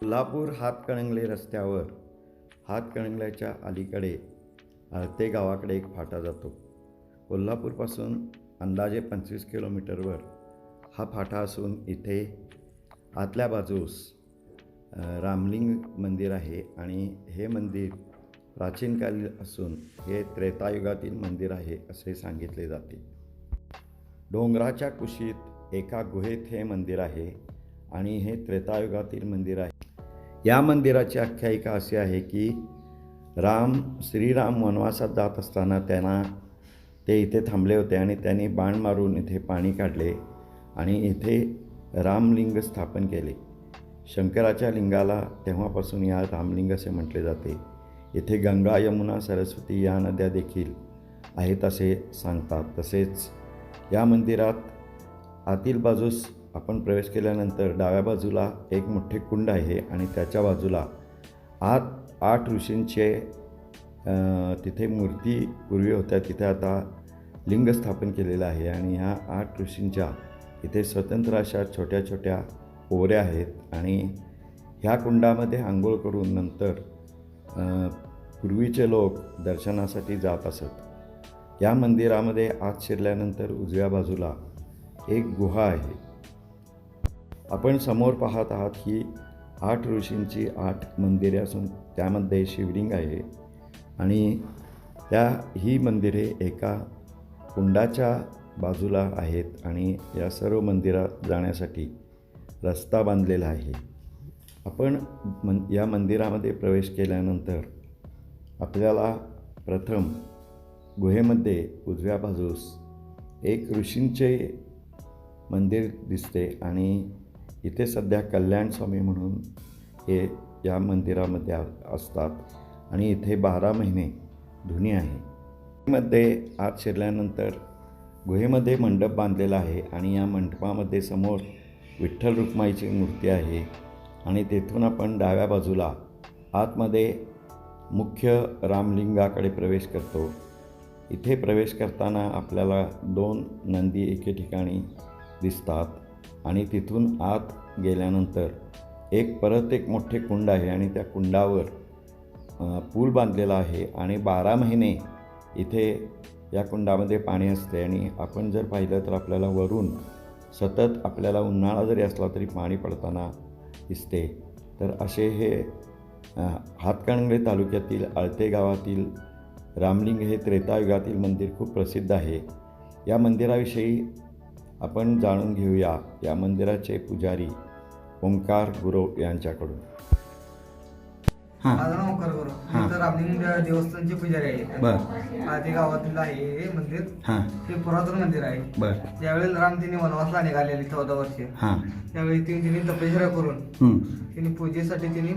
कोल्हापूर हातकणंगले रस्त्यावर हातकणंगल्याच्या अलीकडे आळते गावाकडे एक फाटा जातो. कोल्हापूरपासून अंदाजे पंचवीस किलोमीटरवर हा फाटा असून इथे आतल्या बाजूस रामलिंग मंदिर आहे आणि हे मंदिर प्राचीनकालीन असून हे त्रेतायुगातील मंदिर आहे असे सांगितले जाते. डोंगराच्या कुशीत एका गुहेत हे मंदिर आहे आणि हे त्रेतायुगातील मंदिर आहे. या मंदिराची आख्यायिका अशी आहे की राम श्रीराम वनवासात जात असताना त्यांना ते इथे थांबले होते आणि त्यांनी बाण मारून इथे पाणी काढले आणि इथे रामलिंग स्थापन केले. शंकराच्या लिंगाला तेव्हापासून या रामलिंग असे म्हटले जाते. इथे गंगा यमुना सरस्वती या नद्या देखील आहेत असे सांगतात. तसेच या मंदिरात आतील बाजूस आपण प्रवेश केल्यानंतर डाव्या बाजूला एक मोठे कुंड आहे आणि त्याच्या बाजूला आत आठ ऋषींचे तिथे मूर्ती पूर्वी होत्या तिथे आता लिंग स्थापन केलेलं आहे आणि ह्या आठ ऋषींच्या इथे स्वतंत्र अशा छोट्या छोट्या ओऱ्या आहेत आणि ह्या कुंडामध्ये आंघोळ करून नंतर पूर्वीचे लोक दर्शनासाठी जात असत. या मंदिरामध्ये आत शिरल्यानंतर उजव्या बाजूला एक गुहा आहे. आपण समोर पाहत आहात ही आठ ऋषींची आठ मंदिरे असून त्यामध्ये शिवलिंग आहे. आणि त्या ही मंदिरे एका कुंडाच्या बाजूला आहेत आणि या सर्व मंदिरात जाण्यासाठी रस्ता बांधलेला आहे. आपण मन या मंदिरामध्ये प्रवेश केल्यानंतर आपल्याला प्रथम गुहेमध्ये उजव्या बाजूस एक ऋषींचे मंदिर दिसते आणि इथे सध्या कल्याण स्वामी म्हणून हे या मंदिरामध्ये असतात. आणि इथे बारा महिने धुनी आहे. मध्ये आत शिरल्यानंतर गुहेमध्ये मंडप बांधलेला आहे आणि या मंडपामध्ये समोर विठ्ठल रुक्माईची मूर्ती आहे. आणि तेथून आपण डाव्या बाजूला आतमध्ये मुख्य रामलिंगाकडे प्रवेश करतो. इथे प्रवेश करताना आपल्याला दोन नंदी एके ठिकाणी दिसतात. आणि तिथून आत गेल्यानंतर एक परत एक मोठे कुंड आहे आणि त्या कुंडावर पूल बांधलेला आहे आणि बारा महिने इथे या कुंडामध्ये पाणी असते आणि आपण जर पाहिलं तर आपल्याला वरून सतत आपल्याला उन्हाळा जरी असला तरी पाणी पडताना दिसते. तर असे हे हातकणंगले तालुक्यातील आळते गावातील रामलिंग हे त्रेतायुगातील मंदिर खूप प्रसिद्ध आहे. या मंदिराविषयी आपण जाणून घेऊया या मंदिराचे पुजारी ओंकार गुरव यांच्याकडून. हां. माझं नाव ओंकार गुरु हा. मी तर रामलिंग देवस्थानचे पुजारी आहे. बर. आधी गावातील आहे हे मंदिर. हां. हे पुरातन मंदिर आहे. बर. ज्यावेळी राम तिने वनवासला निघालेले चौदा वर्षे. हां. त्यावेळी ती तिने तपश्चर्या करून हं. तिने पूजेसाठी तिने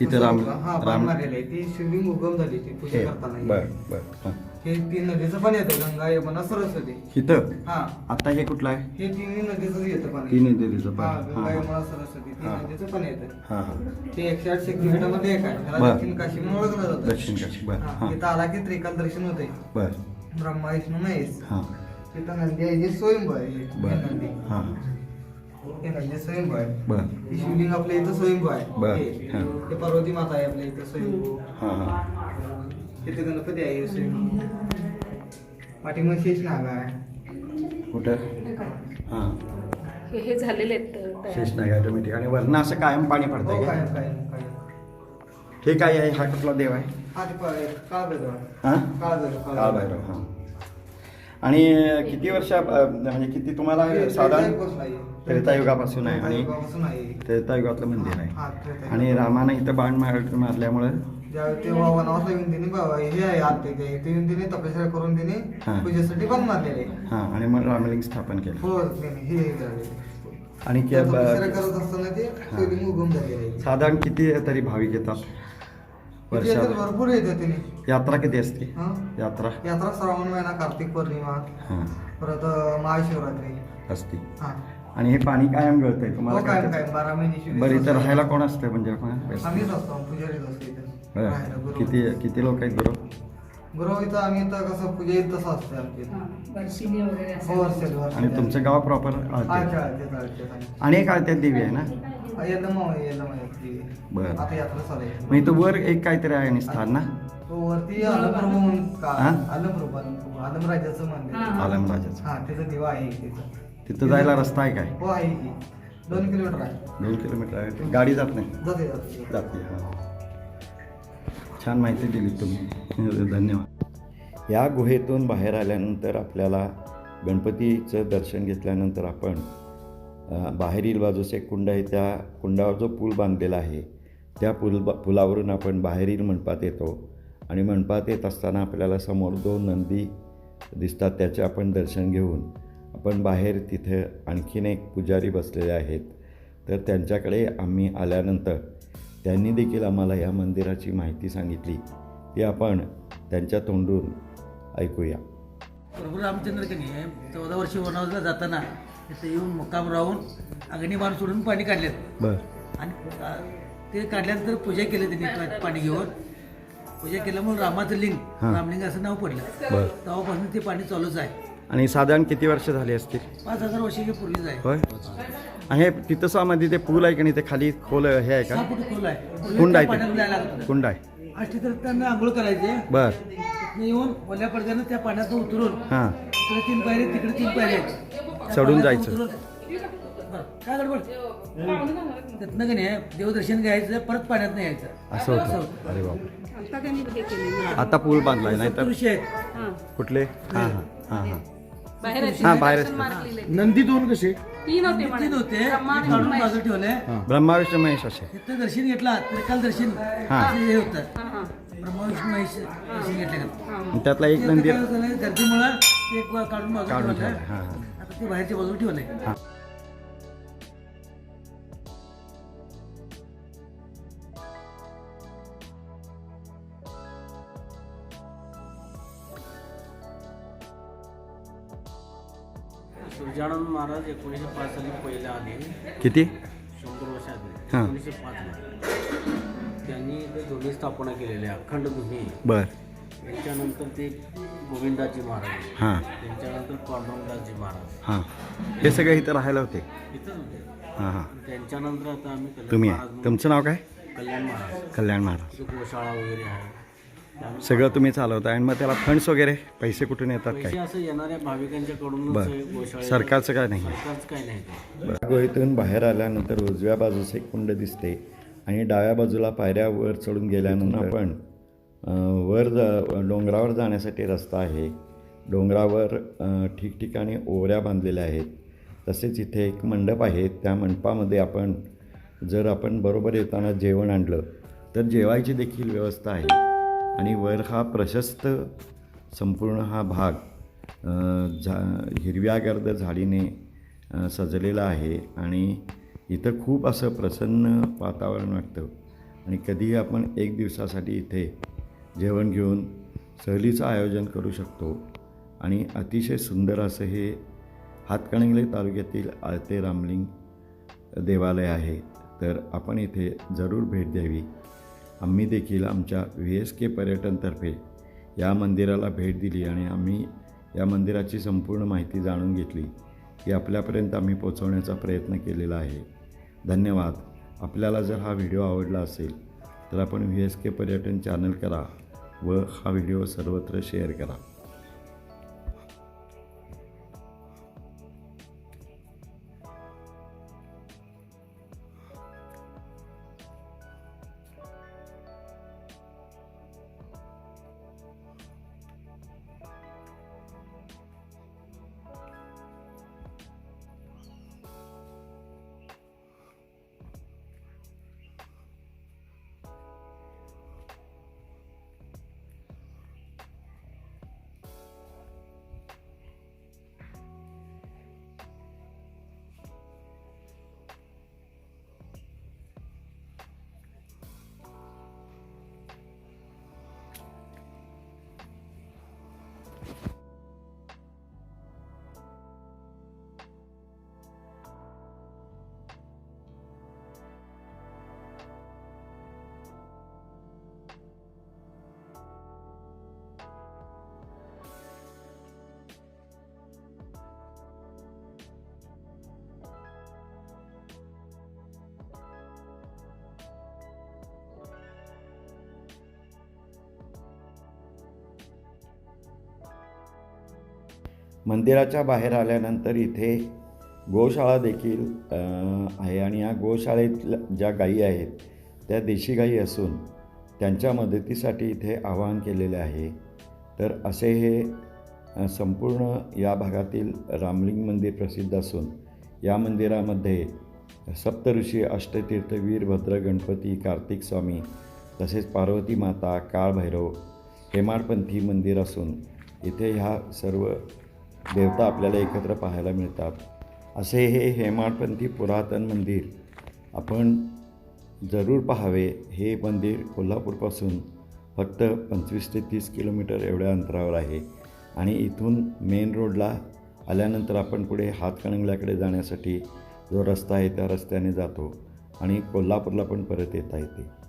इथं राम- हा राम- मारलेले आहे. ती शिवलिंग उगम झाली ती पूजा हे. करताना. बर बर. हां. हे तीन नदीचं पाणी येतं गंगा यमुना सरस्वती. इथं? हा. आता हे कुठलं आहे? हे तिन्ही नदीचं येतं पाणी. तीन नदीचं हा पाणी. गंगा हा. यमुना सरस्वती तीन हा. नदीचं पाणी येतं. हां हां. ते एकशे आठ शक्तीपीठामध्ये एक आहे. बर. त्याला दक्षिण काशी म्हणून ओळखलं जातं. दक्षिण काशी बर. हा, हां. तिथं आला की त्रिकाल दर्शन होते बर. ब्रह्मा विष्णू महेश. हां. तिथं नंदी आहे जे स्वयंभू आहे. हे बर. नंदी. हां. हे नंदी स्वयंभू आहे. बर. हे शिवलिंग आपल्या इथं स्वयंभू आहे. बर. हे. हा. हे पार्वती माता आहे आपल्या इथं स्वयंभू. हां हां. इथे गणपती आहे हे पाठीमध्ये शेष नाग आहे. कुठं? हां. हे हे झालेले आहेत तयार. शेषनाग ऑटोमॅटिक आणि वरनं असं कायम पाणी हो पडतंय काय का? काय काय हे काय आहे हा कुठला देव आहे? हा ते काळ भैरव हां? काळ भैरव काळ भैरव हां. आणि किती वर्ष म्हणजे किती तुम्हाला साधारण? त्रेतायुगापासून आहे आणि त्रेतायुगापासून आहे. त्रेतायुगातलं मंदिर हा, आहे त्रेतायुग. आणि रामानं इथं बाण मार मारल्यामुळं ज्यावेळी तेव्हा वनवासला येऊन तिने बाबा हे आहे आत ते. ते ते येऊन तिने तपश्चर्या करून तिने हा. पूजेसाठी पण मारलेले. हां आणि मग रामलिंग स्थापन केलं. हो तिने हे हे आणि त्या के- तपश्चर्या ब- करत असताना ते शिवलिंग उगम झालेले. आहे. साधारण किती तरी भाविक येतात? येतात? वर्षात भरपूर येते तिने. यात्रा किती असते? हा? यात्रा? यात्रा श्रावण महिना कार्तिक पौर्णिमा हां. परत अं, महाशिवरात्री. असते. हा. आणि हे पाणी कायम गळतंय? हो तुम्हाला काय काय काय बारा महिने शिवलिंग बरं इथं. राहायला कोण असतं म्हणजे? कोण? आम्हीच असतो पुजारीच असतो इथं. राहायला. किती किती लोक आहेत बरोबर गुरु इथं आम्ही इथं कसं पूजा येईल तसं असतं आमच्या इथं. हा, वर्षिणी वगैरे हो असं वर्षाला वर्षाला. आणि तुमचं गाव प्रॉपर अच्छा, अच्छा. अनेक आळत्यात देवी आहे ना? हा, यल्लम आहे, यल्लम आहे ती. बरं. आता यात्रा चालू आहे. मग इथं वर एक काहीतरी आहे आणि स्थान ना? तो वरती आलमप्रभू म्हणून का हा? आलमप्रभू आलमप्रभू आलमराजाचं मंदिर हा. आलमराजाचं. हा त्याचा दिवा आहे तिथं. तिथं जायला रस्ता आहे काय? हो आहे की. दोन किलोमीटर आहे. दोन किलोमीटर आहे. गाडी जात नाही? जाते जाते. जाते हां. छान माहिती दिली तुम्ही. धन्यवाद. या गुहेतून बाहेर आल्यानंतर आपल्याला गणपतीचं दर्शन घेतल्यानंतर आपण बाहेरील बाजूस एक कुंड आहे त्या कुंडावर जो पूल बांधलेला आहे त्या पूल पुलावरून आपण बाहेरील मंडपात येतो आणि मंडपात येत असताना आपल्याला समोर दोन नंदी दिसतात त्याचे आपण दर्शन घेऊन आपण बाहेर तिथं आणखीन एक पुजारी बसलेले आहेत. तर त्यांच्याकडे आम्ही आल्यानंतर त्यांनी देखील आम्हाला या मंदिराची माहिती सांगितली. ती आपण त्यांच्या तोंडून ऐकूया. प्रभू रामचंद्र कनी चौदा वर्षी वनवासला जाताना तिथे येऊन मुक्काम राहून अग्निबाण सोडून पाणी काढलेत. बर. आणि ते काढल्यानंतर पूजा केली त्यांनी पाणी घेऊन. पूजा केल्यामुळे रामाचं लिंग. रामलिंग असं नाव पडलं. तेव्हापासून ते पाणी चालूच आहे. आणि साधारण किती वर्ष झाली असतील? पाच हजार वर्षाच्या पूर्वीच आहे. होय. आणि हे तिथंसामध्ये ते पूल आहे की नाही? ते खाली खोल हे आहे सहा का फूट खोल आहे. कुंड आहे पाण्यात ते. जायला लागत होतं. कुंड आहे. अष्टी तर त्यांना आंघोळ करायचे. बर. तिथनं येऊन ओल्या पडद्यानं त्या पाण्यात उतरून हां. इकडे तीन पायरे तिकडे तीन पायरे त्या चढून जायचं. उतरून- बरं, काय गडबड? तिथनं का नाही देवदर्शन घ्यायचं परत पाण्यात नाही यायचं. असं होतं. अरे बाप आता त्यांनी हे. आता पूल बांधलाय नाही तर सप्तऋषी आहेत. हा. कुठले? हां हां. हां हां. बाहेर आहेत. हा, बाहेर दर्शन आहेत. मार्ग लिहिलंय. नंदी दोन कसे तीन होते म्हणे. तीन होते. ब्रह्मा, ते काढून विष्णू, बाजू ठेवले. ब्रह्मा विष्णू महेश असे. तिथं दर्शन घेतला त्रिकाल दर्शन. हा. असं हे होतं. हा, हा. महेश दर्शन घेतले. आणि त्यातला एक मंदिर गर्दीमुळं एक काढून बाजू काढून ठेवलं. ठेवलं हां हां. आता ते बाहेरच्या बाजू ठेवले महाराज एकोणीसशे पाच साली पहिले आले किती? शंभर वर्ष आधी हां. एकोणीसशे पाचला त्यांनी ते दोन्ही स्थापना केलेल्या अखंड दोन्ही बर. त्यांच्यानंतर ते गोविंदाजी महाराज. हां. त्यांच्यानंतर पांडुरंगदासजी महाराज. हां. हे सगळे इथं राहायला होते? इथंच होते. हां हां. त्यांच्यानंतर आता आम्ही कल्याण तुम्ही आहे. तुमचं नाव काय? कल्याण महाराज. कल्याण महाराज. तिथे गोशाळा वगैरे आहे. सगळं तुम्ही चालवता. आणि मग त्याला फंड्स वगैरे पैसे कुठून येतात पैसे काय? असं येणाऱ्या सरकारचं काय नाही सरकारच काय नाही ते. या गुहेतून बाहेर आल्यानंतर उजव्या बाजूस एक कुंड दिसते आणि डाव्या बाजूला पायऱ्या वर चढून गेल्यानंतर आपण वर जा डोंगरावर जाण्यासाठी रस्ता आहे. डोंगरावर ठिकठिकाणी ओऱ्या बांधलेल्या आहेत. तसेच इथे एक मंडप आहे. त्या मंडपामध्ये आपण जर आपण बरोबर येताना जेवण आणलं तर जेवायची देखील व्यवस्था आहे. आणि वर हा प्रशस्त संपूर्ण हा भाग झा हिरव्यागर्द झाडीने सजलेला आहे आणि इथं खूप असं प्रसन्न वातावरण वाटतं. आणि कधीही आपण एक दिवसासाठी इथे जेवण घेऊन सहलीचं आयोजन करू शकतो. आणि अतिशय सुंदर असं हे हातकणंगले तालुक्यातील आळते रामलिंग देवालय आहे. तर आपण इथे जरूर भेट द्यावी. आम्ही देखील आमच्या व्ही एस के पर्यटनतर्फे या मंदिराला भेट दिली आणि आम्ही या मंदिराची संपूर्ण माहिती जाणून घेतली की आपल्यापर्यंत आम्ही पोचवण्याचा प्रयत्न केलेला आहे. धन्यवाद. आपल्याला जर हा व्हिडिओ आवडला असेल तर आपण व्ही एस के पर्यटन चॅनल करा व हा व्हिडिओ सर्वत्र शेअर करा. मंदिराच्या बाहेर आल्यानंतर इथे गोशाळा देखील आहे. आणि या गोशाळेतल्या ज्या गायी आहेत त्या देशी गायी असून त्यांच्या मदतीसाठी इथे आवाहन केलेले आहे. तर असे हे संपूर्ण या भागातील रामलिंग मंदिर प्रसिद्ध असून या मंदिरामध्ये सप्तऋषी अष्टतीर्थ वीरभद्र गणपती कार्तिक स्वामी तसेच पार्वती माता काळभैरव हेमाडपंथी मंदिर असून इथे ह्या सर्व देवता आपल्याला एकत्र पाहायला मिळतात. असे हे हेमाडपंथी पुरातन मंदिर. आपण जरूर पाहावे हे मंदिर कोल्हापूरपासून फक्त पंचवीस ते तीस किलोमीटर एवढ्या अंतरावर आहे. आणि इथून मेन रोडला आल्यानंतर आपण पुढे हातकणंगल्याकडे जाण्यासाठी जो रस्ता आहे त्या रस्त्याने जातो आणि कोल्हापूरला पण परत येता येते.